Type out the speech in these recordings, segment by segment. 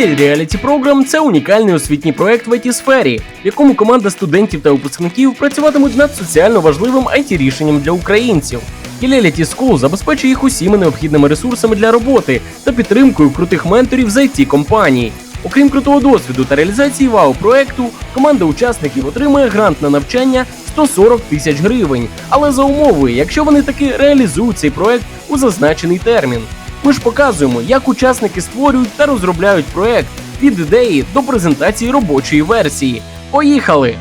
ELEL Reality Program – це унікальний освітній проект в it сфері, в якому команда студентів та випускників працюватимуть над соціально важливим it рішенням для українців. ELEL IT School забезпечує їх усіма необхідними ресурсами для роботи та підтримкою крутих менторів з it компаній. Окрім крутого досвіду та реалізації вау проекту, команда учасників отримує грант на навчання 140 тисяч гривень, але за умовою, якщо вони таки реалізують цей проект у зазначений термін. Ми ж показуємо, як учасники створюють та розробляють проект від ідеї до презентації робочої версії. Поїхали!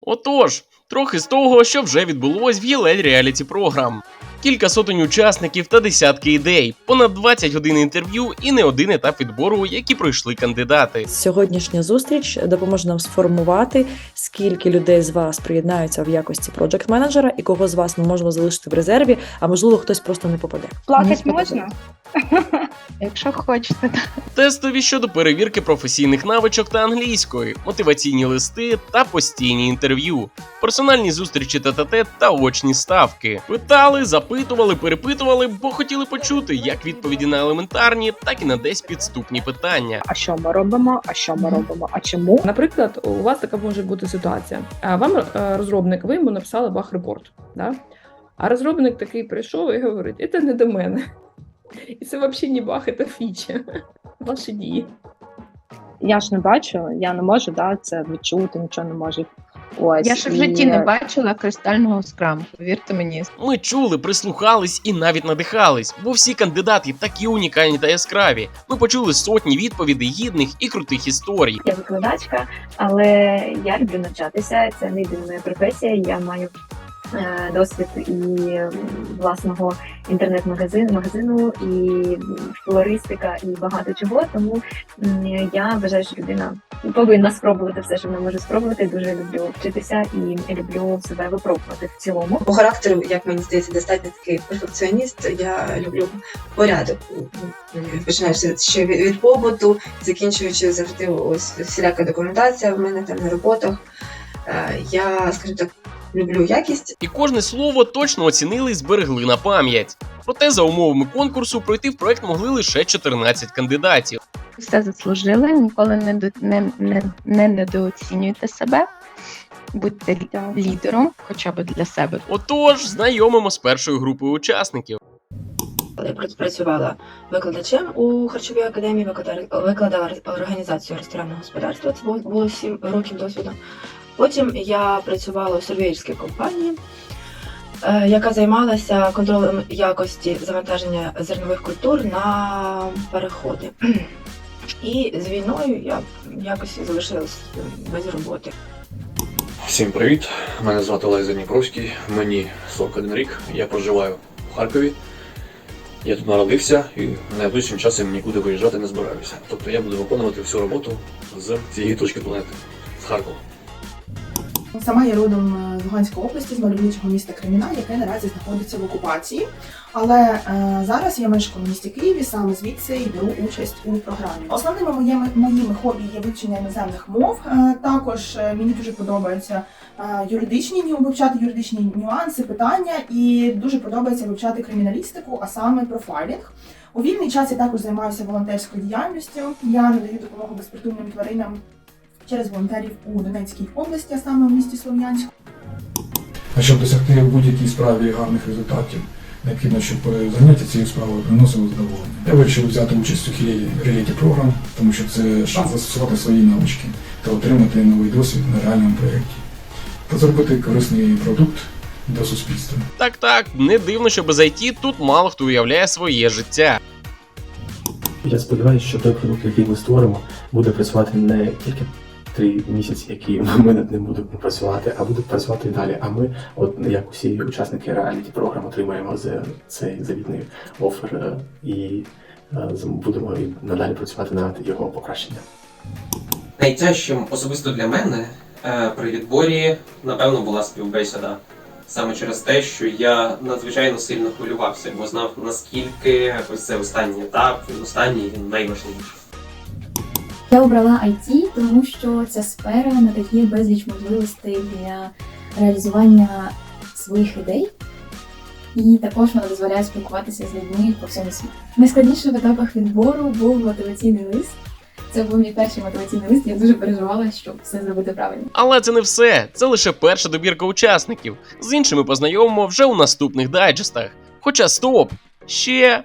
Отож, трохи з того, що вже відбулось в Єлель реаліті Program. Кілька сотень учасників та десятки ідей, понад 20 годин інтерв'ю і не один етап відбору, які пройшли кандидати. Сьогоднішня зустріч допоможе нам сформувати, скільки людей з вас приєднаються в якості проджект менеджера і кого з вас ми можемо залишити в резерві, а можливо хтось просто не попаде. Плакати можна? Якщо хочете. Тестові щодо перевірки професійних навичок та англійської, мотиваційні листи та постійні інтерв'ю, персональні зустрічі тет-а-тет та очні ставки. Питали, запитували, перепитували, бо хотіли почути як відповіді на елементарні, так і на десь підступні питання. А що ми робимо? А що ми робимо? А чому? Наприклад, у вас така може бути ситуація. Вам е, розробник, ви йому написали баг-репорт, да? а розробник такий прийшов і говорить: це не до мене. І це взагалі не баг, це фіча. Ваші дії. Я ж не бачу, я не можу да, це відчути, нічого не можу. Ось Я ще в і- житті не бачила кристального скраму. Повірте мені. Ми чули, прислухались і навіть надихались, бо всі кандидати такі унікальні та яскраві. Ми почули сотні відповідей гідних і крутих історій. Я викладачка, але я люблю навчатися. Це не єдина моя професія. Я маю е, досвід і власного інтернет-магазину, магазину, і флористика, і багато чого. Тому я вважаю, що людина повинна спробувати все, що вона може спробувати. Дуже люблю вчитися і люблю себе випробувати в цілому. По характеру, як мені здається, достатньо такий перфекціоніст. Я люблю порядок. Починаючи ще від, побуту, закінчуючи завжди ось всіляка документація в мене там на роботах. Е, Я, скажімо так, люблю якість. І кожне слово точно оцінили і зберегли на пам'ять. Проте за умовами конкурсу пройти в проект могли лише 14 кандидатів. Все заслужили, ніколи не, до- не, не, не недооцінюйте себе. Будьте лідером, хоча б для себе. Отож, знайомимо з першою групою учасників. Я пр- працювала викладачем у харчовій академії, викладала, організацію ресторанного господарства. Це було, було 7 років досвіду. Потім я працювала у сервіїрській компанії, е, яка займалася контролем якості завантаження зернових культур на переходи. І з війною я якось залишилась без роботи. Всім привіт! Мене звати Олег Дніпровський, мені 41 рік, я проживаю в Харкові. Я тут народився і найближчим часом нікуди виїжджати не збираюся. Тобто я буду виконувати всю роботу з цієї точки планети, з Харкова. Сама я родом е, з Луганської області, з мальовничого міста Креміна, яке наразі знаходиться в окупації. Але е, зараз я мешкаю в місті Києві, саме звідси і беру участь у програмі. Основними моїми моїми хобі є вивчення іноземних мов. Е, також мені дуже подобається е, юридичні вивчати юридичні нюанси, питання, і дуже подобається вивчати криміналістику, а саме профайлінг. У вільний час я також займаюся волонтерською діяльністю. Я надаю допомогу безпритульним тваринам через волонтерів у Донецькій області, а саме у місті Слов'янськ. А щоб досягти в будь-якій справі гарних результатів, необхідно, щоб е, заняття цією справою приносило задоволення. Я вирішив взяти участь у Reality програм, тому що це шанс застосувати свої навички та отримати новий досвід на реальному проєкті та зробити корисний продукт для суспільства. Так, так, не дивно, що без IT тут мало хто уявляє своє життя. Я сподіваюся, що той продукт, який ми створимо, буде працювати не тільки три місяці, які ми над ним будемо працювати, а буде працювати далі. А ми, от як усі учасники реаліті програм, отримаємо за цей завітний офер е, і е, будемо і надалі працювати над його покращенням. Найтяжчим особисто для мене е, при відборі, напевно, була співбесіда. Саме через те, що я надзвичайно сильно хвилювався, бо знав наскільки ось це останній етап, останній він найважливіший. Я обрала IT, тому що ця сфера надає безліч можливостей для реалізування своїх ідей. і також вона дозволяє спілкуватися з людьми по всьому світу. Найскладнішим в етапах відбору був мотиваційний лист. Це був мій перший мотиваційний лист. Я дуже переживала, щоб все зробити правильно. Але це не все. Це лише перша добірка учасників. З іншими познайомимо вже у наступних дайджестах. Хоча стоп! Ще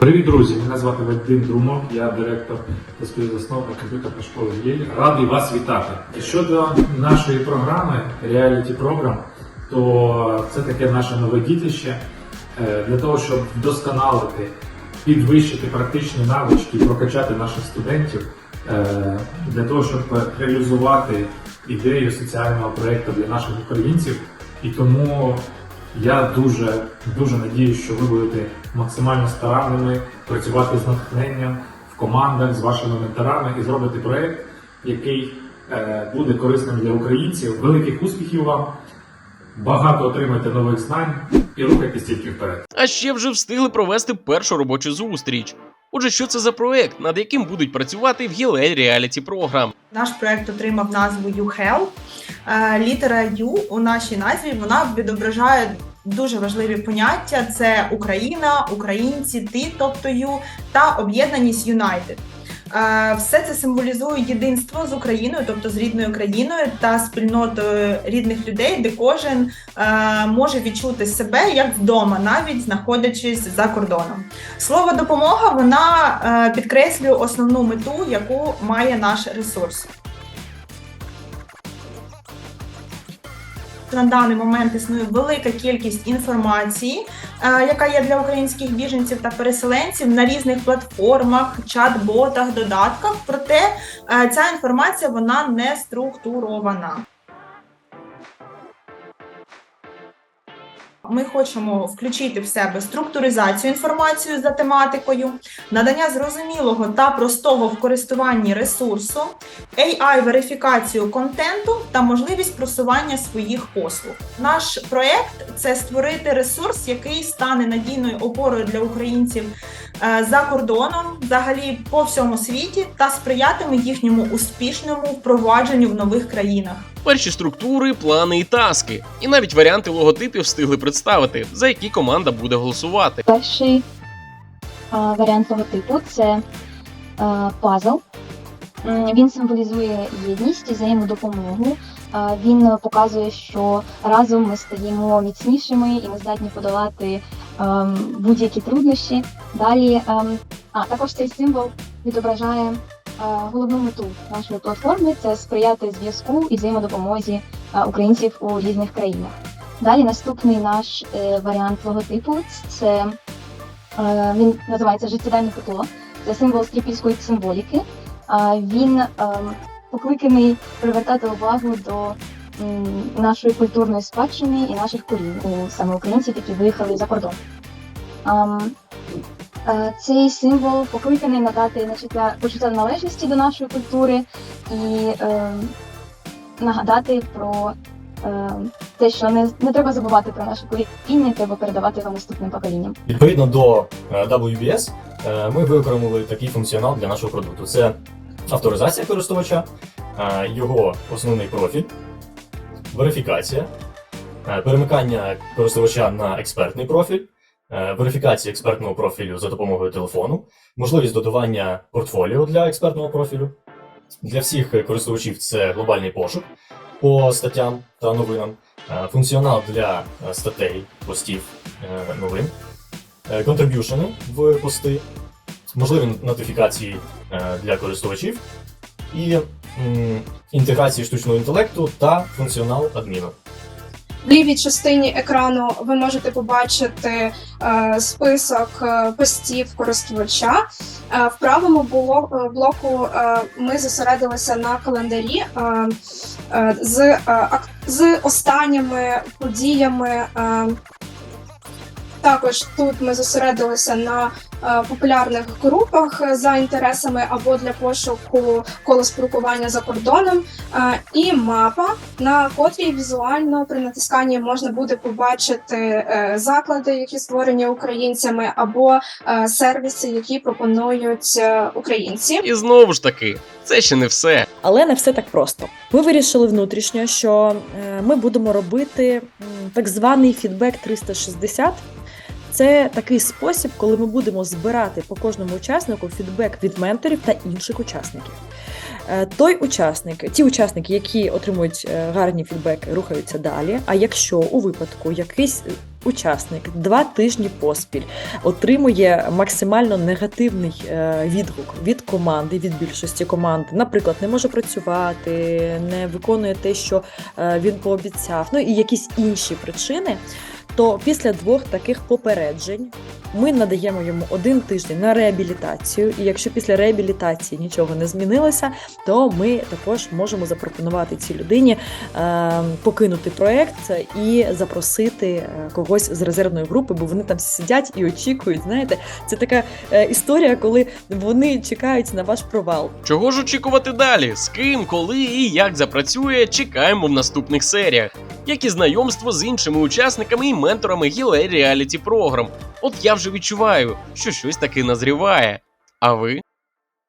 Привіт, друзі! Мене звати Вадим Друмов, я директор та співзасновник комп'ютерної школи Єль. Радий вас вітати. І щодо нашої програми Reality Program, то це таке наше нове дітище Е, для того, щоб вдосконалити, підвищити практичні навички, прокачати наших студентів, е, для того, щоб реалізувати ідею соціального проєкту для наших українців. І тому я дуже дуже надіюсь, що ви будете максимально старанними працювати з натхненням в командах з вашими менторами і зробити проект, який е, буде корисним для українців. Великих успіхів вам! Багато отримайте нових знань і рухайтесь тільки вперед. А ще вже встигли провести першу робочу зустріч. Отже, що це за проект, над яким будуть працювати в Гілель Реаліті Програм? Наш проект отримав назву YouHelp. Е, Літера U у нашій назві вона відображає дуже важливі поняття: це Україна, українці, ти, тобто you, та об'єднаність United. Е, Все це символізує єдинство з Україною, тобто з рідною країною та спільнотою рідних людей, де кожен е, може відчути себе як вдома, навіть знаходячись за кордоном. Слово допомога вона е, підкреслює основну мету, яку має наш ресурс. На даний момент існує велика кількість інформації, е, яка є для українських біженців та переселенців на різних платформах, чат-ботах, додатках. Проте е, ця інформація вона не структурована. Ми хочемо включити в себе структуризацію інформації за тематикою, надання зрозумілого та простого в користуванні ресурсу, AI-верифікацію контенту та можливість просування своїх послуг. Наш проект це створити ресурс, який стане надійною опорою для українців е, за кордоном, взагалі по всьому світі, та сприятиме їхньому успішному впровадженню в нових країнах. Перші структури, плани і таски. І навіть варіанти логотипів встигли представити, за які команда буде голосувати. Перший а, варіант логотипу це а, пазл. М, Він символізує єдність взаємодопомогу. Він показує, що разом ми стаємо міцнішими і ми здатні подолати ем, будь-які труднощі. Далі, ем, а також цей символ відображає е, головну мету нашої платформи це сприяти зв'язку і взаємодопомозі е, українців у різних країнах. Далі наступний наш е, варіант логотипу це е, він називається життєдайне котло. Це символ стріпільської символіки. Він покликаний привертати увагу до нашої культурної спадщини і наших корінь у саме українців, які виїхали за кордон. Е, Цей символ покликаний надати почуття, почуття належності до нашої культури і е, нагадати про е, те, що не, не треба забувати про наше коріння, треба передавати його наступним поколінням. Відповідно до е, WBS, е, ми виокремили такий функціонал для нашого продукту: це авторизація користувача, е, його основний профіль, верифікація, е, перемикання користувача на експертний профіль, е, верифікація експертного профілю за допомогою телефону, можливість додавання портфоліо для експертного профілю. Для всіх користувачів це глобальний пошук по статтям та новинам, функціонал для статей, постів, новин, контриб'юшени в пости, можливі нотифікації е, для користувачів і інтеграції штучного інтелекту та функціонал адміна. В лівій частині екрану ви можете побачити е, список е, постів користувача. В правому бло- блоку ми зосередилися на календарі з, з останніми подіями. Також тут ми зосередилися на популярних групах за інтересами або для пошуку коло спілкування за кордоном, е, і мапа, на котрій візуально при натисканні можна буде побачити е, заклади, які створені українцями, або е, сервіси, які пропонують е, українці. І знову ж таки, це ще не все. Але не все так просто. Ми вирішили внутрішньо, що е, ми будемо робити так званий фідбек 360. Це такий спосіб, коли ми будемо збирати по кожному учаснику фідбек від менторів та інших учасників. Е, Той учасник, ті учасники, які отримують е, гарні фідбеки, рухаються далі. А якщо у випадку якийсь учасник два тижні поспіль отримує максимально негативний е, відгук від команди, від більшості команд, наприклад, не може працювати, не виконує те, що він пообіцяв, ну і якісь інші причини. То після двох таких попереджень ми надаємо йому один тиждень на реабілітацію. І якщо після реабілітації нічого не змінилося, то ми також можемо запропонувати цій людині е, покинути проект і запросити е, когось з резервної групи, бо вони там сидять і очікують. Знаєте, це така е, історія, коли вони чекають на ваш провал. Чого ж очікувати далі? З ким, коли і як запрацює, чекаємо в наступних серіях, як і знайомство з іншими учасниками і менторами гілей реаліті програм. От я вже відчуваю, що щось таки назріває. А ви?